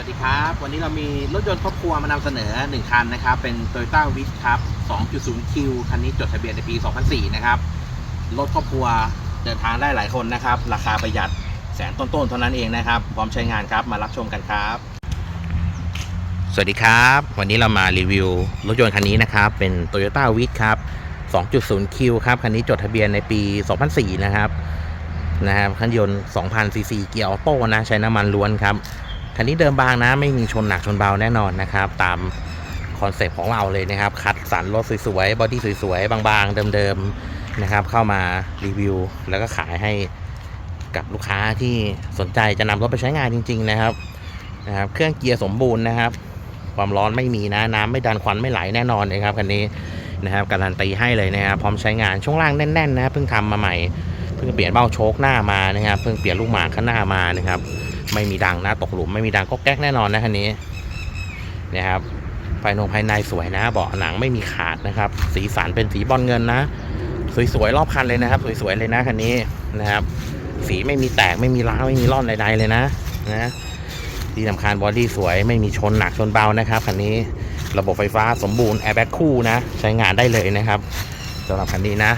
วัสดีครับ วันนี้เรามีรถยนต์ครอบครัวมานำเสนอ 1 คันนะครับ เป็น Toyota w i s ครับ 2.0Q คันนี้จดทะเบียนในปี 2004 นะครับ รถครอบครัวเดินทางได้หลายคนนะครับ ราคาประหยัดแสนต้นๆ เท่านั้นเองนะครับ พร้อมใช้งานครับ มารับชมกันครับ สวัสดีครับ วันนี้เรามารีวิวรถยนต์คันนี้นะครับ เป็น Toyota w i s ครับ 2.0Q ครับ คันนี้จดทะเบียนในปี 2004 นะครับ นะครับ คันยนต์ 2,000ซีซีเกียร์ออโต้นะ ใช้น้ำมันล้วนครับ คันนี้เดิมบางนะไม่มีชนหนักชนเบาแน่นอนนะครับ ตามคอนเซปต์ของเราเลยนะครับคัดสรรรถสวยๆบอดี้สวยๆบางๆเดิมๆนะครับ เข้ามารีวิว แล้วก็ขายให้กับลูกค้าที่สนใจจะนำรถไปใช้งานจริง ๆ นะครับนะครับ เครื่องเกียร์สมบูรณ์นะครับ ความร้อนไม่มีนะน้ำไม่ดันควันไม่ไหลแน่นอนนะครับคันนี้นะครับการันตีให้เลยนะครับพร้อมใช้งานช่วงล่างแน่นๆนะเพิ่งทำมาใหม่ เพิ่งเปลี่ยนเบ้าโชคหน้ามานะครับ เพิ่งเปลี่ยนลูกหมากข้างหน้ามานะครับ ไม่มีดังนะตกหลุมไม่มีดังก็แก๊กแน่นอนนะคันนี้นะครับภายนงภายในสวยนะ เบาะหนังไม่มีขาดนะครับ สีสันเป็นสีบอลเงินนะ สวยๆรอบคันเลยนะครับ สวยๆเลยนะคันนี้นะครับ สีไม่มีแตกไม่มีร้าวไม่มีร่อนใดๆเลยนะนะที่สำคัญบอดี้สวยไม่มีชนหนักชนเบานะครับคันนี้ระบบไฟฟ้าสมบูรณ์แอร์แบ็กคู่นะ ใช้งานได้เลยนะครับสำหรับคันนี้นะ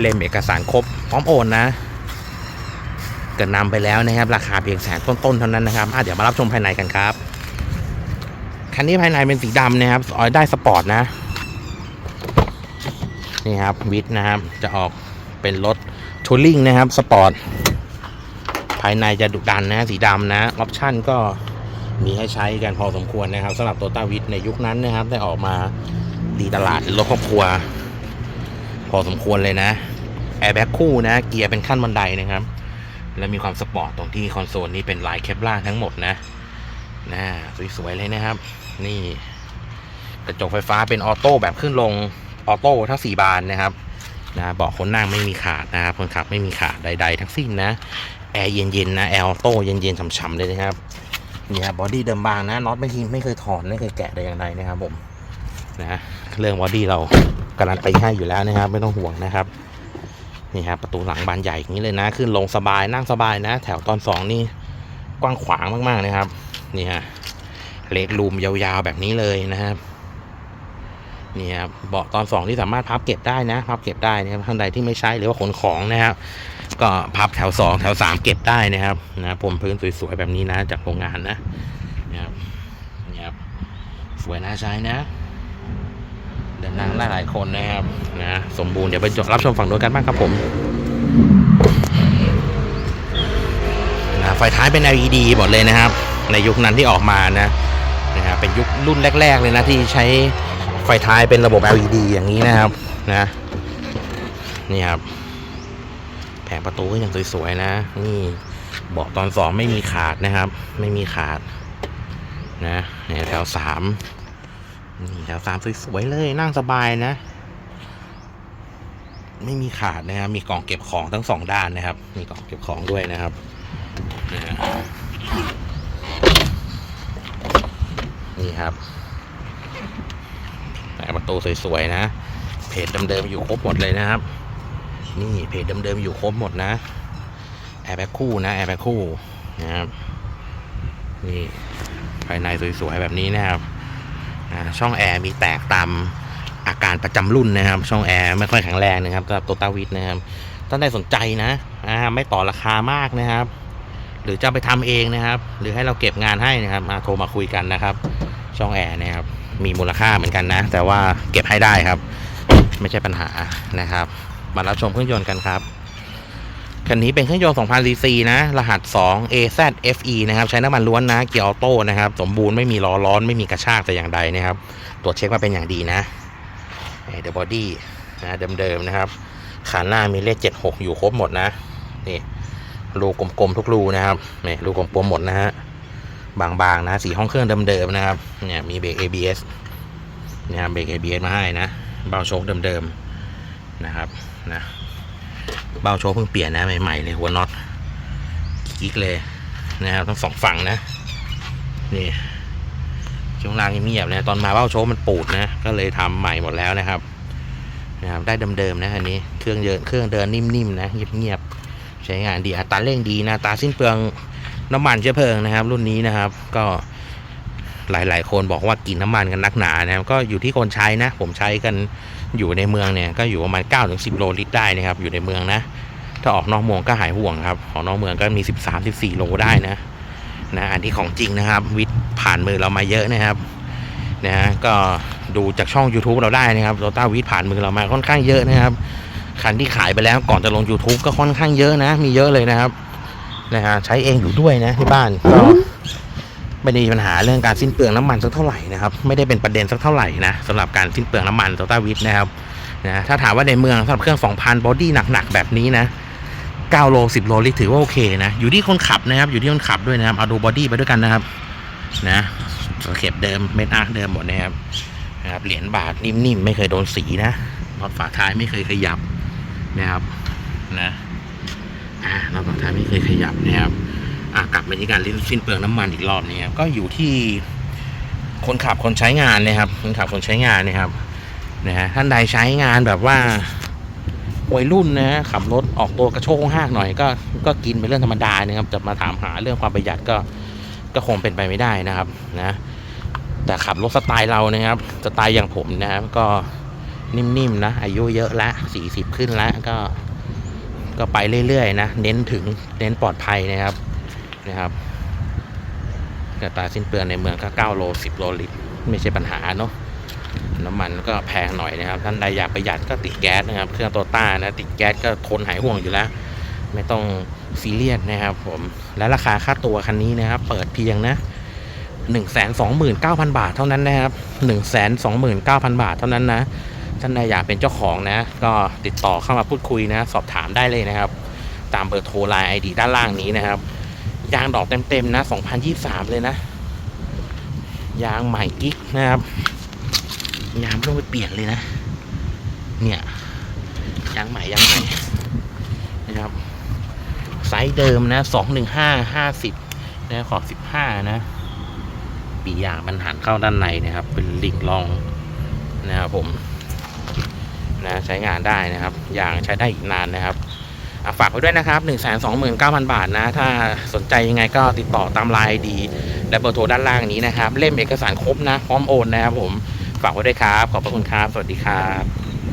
เล่มเอกสารครบพร้อมโอนนะ เกิดนำไปแล้วนะครับ ราคาเพียงแสนต้นๆเท่านั้นนะครับเดี๋ยวมารับชมภายในกันครับคันนี้ภายในเป็นสีดำนะครับออยได้สปอร์ตนะนี่ครับวิทนะครับจะออกเป็นรถทัวริงนะครับสปอร์ตภายในจะดุดันนะสีดำนะออปชั่นก็มีให้ใช้กันพอสมควรนะครับสำหรับโตต้าวิทในยุคนั้นนะครับ ได้ออกมาตีตลาดรถครอบครัว พอสมควรเลยนะแอร์แบ็กคู่นะ เกียร์เป็นขั้นบันไดนะครับ แล้วมีความสปอร์ตตรงที่คอนโซลนี่เป็นลายเคปล่าทั้งหมดนะนะสวยๆเลยนะครับ นี่กระจกไฟฟ้าเป็นออโต้แบบขึ้นลงออโต้ทั้ง 4 บานนะครับนะเบาะคนนั่งไม่มีขาดนะครับคนขับไม่มีขาดใด ๆ ทั้งสิ้นนะแอร์เย็นๆนะแอร์ออโต้เย็นๆฉ่ำๆเลยนะครับนี่ครับบอดี้เดิมบางนะน็อตไม่ทิ้งไม่เคยถอนไม่เคยแกะใดอย่างใดนะครับผมนะเรื่องบอดี้เราการันตีให้อยู่แล้วนะครับ ไม่ต้องห่วงนะครับ นี่ครับประตูหลังบานใหญ่อย่างนี้เลยนะ ขึ้นลงสบายนั่งสบายนะ แถวตอนสองนี่กว้างขวางมากๆนะครับ นี่ฮะเล็กรูมยาวๆแบบนี้เลยนะครับนี่ครับเบาะตอนสองที่สามารถพับเก็บได้นะ พับเก็บได้นะครับท่านใดที่ไม่ใช้หรือว่าขนของนะครับ ก็พับแถวสองแถวสามเก็บได้นะครับนะผมพื้นสวยๆแบบนี้นะ จากโรงงานนะนะครับนี่ครับสวยน่าใช้นะ เดินนั่งได้หลายคนนะครับนะสมบูรณ์เดี๋ยวไปรับชมฝั่งโน้นกันบ้างครับผมนะไฟท้ายเป็น LED หมดเลยนะครับ ในยุคนั้นที่ออกมานะนะครับเป็นยุครุ่นแรก ๆ เลยนะที่ใช้ไฟท้ายเป็นระบบ LED อย่างนี้นะครับนะนี่ครับแผงประตูก็ยังสวยๆนะ นี่เบาะตอนสองไม่มีขาดนะครับ ไม่มีขาดนะแถวสาม นี่แถวสามสวยๆเลยนั่งสบายนะ ไม่มีขาดนะครับมีกล่องเก็บของทั้งสองด้านนะครับ มีกล่องเก็บของด้วยนะครับนี่ครับแผงประตูสวยๆนะ เพจเดิมๆอยู่ครบหมดเลยนะครับ นี่เพจเดิมๆอยู่ครบหมดนะแอร์แบ็คคู่นะแอร์แบ็คคู่นะครับนี่ภายในสวยๆแบบนี้นะครับ ช่องแอร์มีแตกตามอาการประจำรุ่นนะครับ ช่องแอร์ไม่ค่อยแข็งแรงนะครับกับโตต้าวิทนะครับท่านใดสนใจนะอ่าไม่ต่อราคามากนะครับ หรือจะไปทำเองนะครับ หรือให้เราเก็บงานให้นะครับมาโทรมาคุยกันนะครับ ช่องแอร์นะครับมีมูลค่าเหมือนกันนะ แต่ว่าเก็บให้ได้ครับ ไม่ใช่ปัญหานะครับ มารับชมเครื่องยนต์กันครับ คันนี้เป็นเครื่องยนต์ 2,000 cc นะ รหัส 2 AZFE นะครับ ใช้น้ำมันล้วนนะ เกียร์ออโต้นะครับ สมบูรณ์ไม่มีล้อร้อน ไม่มีกระชากแต่อย่างใดนะครับ ตรวจเช็คมาเป็นอย่างดีนะเดอะบอดี้นะเดิมๆนะครับ ขาหน้ามีเลข 76 อยู่ครบหมดนะ นี่ รูกลมๆทุกรูนะครับ นี่รูกลมๆหมดนะฮะ บางๆนะสีห้องเครื่องเดิมๆนะครับ เนี่ยมีเบรก ABS นะครับเบรก ABS มาให้นะ เบาโชคเดิมๆนะครับ นะ เบ้าโชว์เพิ่งเปลี่ยนนะใหม่ๆเลยหัวน็อตกิ๊กเลยนะครับทั้งสองฝั่งนะนี่ช่วงล่างเงียบนะตอนมาเบ้าโชว์มันปูดนะก็เลยทำใหม่หมดแล้วนะครับนะครับได้เดิมๆนะอันนี้เครื่องเดินเครื่องเดินนิ่มๆนะเงียบๆใช้งานดีอัตราเร่งดีนะตาสิ้นเปลืองน้ำมันเชื้อเพลิงนะครับ รุ่นนี้นะครับ ก็ หลาย ๆ คนบอกว่ากินน้ำมันกันนักหนานะครับก็อยู่ที่คนใช้นะ ผมใช้กันอยู่ในเมืองเนี่ยก็อยู่ประมาณ9ถึง10โลลิตรได้นะครับ อยู่ในเมืองนะ ถ้าออกนอกเมืองก็หายห่วงครับออกนอกเมืองก็มี 13 14 โลได้นะนะอันที่ของจริงนะครับ วิทย์ผ่านมือเรามาเยอะนะครับนะฮะก็ดูจากช่อง YouTube เราได้นะครับโตต้าวิทผ่านมือเรามาค่อนข้างเยอะนะครับ คันที่ขายไปแล้วก่อนจะลง YouTube ก็ค่อนข้างเยอะนะ มีเยอะเลยนะครับนะฮะใช้เองอยู่ด้วยนะที่บ้านก็ ไม่ได้มีปัญหาเรื่องการสิ้นเปลืองน้ำมันสักเท่าไหร่นะครับไม่ได้เป็นประเด็นสักเท่าไหร่นะสำหรับการสิ้นเปลืองน้ำมันโตต้าวิทนะครับนะถ้าถามว่าในเมืองสำหรับเครื่อง 2,000 บอดี้หนักๆแบบนี้นะ9โล10 โลลิตรถือว่าโอเคนะ อยู่ที่คนขับนะครับ อยู่ที่คนขับด้วยนะครับเอาดูบอดี้ไปด้วยกันนะครับ นะเข็บเดิมเม็ดอาร์เดิมหมดนะครับนะครับ เหรียญบาทนิ่มๆ ไม่เคยโดนสีนะน็อตฝาท้ายไม่เคยขยับนะครับ นะอ่าเราฝั่งท้ายไม่เคยขยับนะครับ อ่ากลับมาที่การลิ้นสิ้นเปลืองน้ำมันอีกรอบนี้ครับก็อยู่ที่คนขับคนใช้งานนะครับ คนขับคนใช้งานนะครับนะฮะท่านใดใช้งานแบบว่าวัยรุ่นนะขับรถออกตัวกระโชกห้ากหน่อยก็ก็กินเป็นเรื่องธรรมดานะครับจะมาถามหาเรื่องความประหยัดก็ก็คงเป็นไปไม่ได้นะครับนะแต่ขับรถสไตล์เรานะครับสไตล์อย่างผมนะครับก็นิ่มๆนะอายุเยอะละสี่สิบขึ้นแล้วก็ ก็ไปเรื่อยๆนะ เน้นถึงเน้นปลอดภัยนะครับ นะครับกระตาสิ้นเปลืองในเมืองก็9โล10 โลลิตร ไม่ใช่ปัญหาเนาะน้ำมันก็แพงหน่อยนะครับ ท่านใดอยากประหยัดก็ติดแก๊สนะครับ เครื่องโตต้านะ ติดแก๊สก็ทนหายห่วงอยู่แล้ว ไม่ต้องซีเรียสนะครับผม และราคาค่าตัวคันนี้นะครับ เปิดเพียงนะ1 2 9 0 0 0 บาทเท่านั้นนะครับ1 2 9 0 0 0 บาทเท่านั้นนะ ท่านใดอยากเป็นเจ้าของนะ ก็ติดต่อเข้ามาพูดคุยนะ สอบถามได้เลยนะครับ ตามเบอร์โทรไลน์ไอดีด้านล่างนี้นะครับ ยางดอกเต็มๆนะ 2023 เลยนะ ยางใหม่กิ๊กนะครับ ยางไม่ต้องไปเปลี่ยนเลยนะ เนี่ย ยางใหม่ยางใหม่นะครับ ไซส์เดิมนะ 215 50นะขอบ 15 นะปียางมันหันเข้าด้านในนะครับ เป็นลิงลองนะครับผมนะใช้งานได้นะครับ อย่างใช้ได้อีกนานนะครับ ฝากไว้ด้วยนะครับ 1 2 9 0 0 0 บาทนะ ถ้าสนใจยังไงก็ติดต่อตามไลน์ดีและเบอร์โทรด้านล่างนี้นะครับ เล่มเอกสารครบนะ พร้อมโอนนะครับผม ฝากไว้ด้วยครับ ขอบพระคุณครับ สวัสดีครับ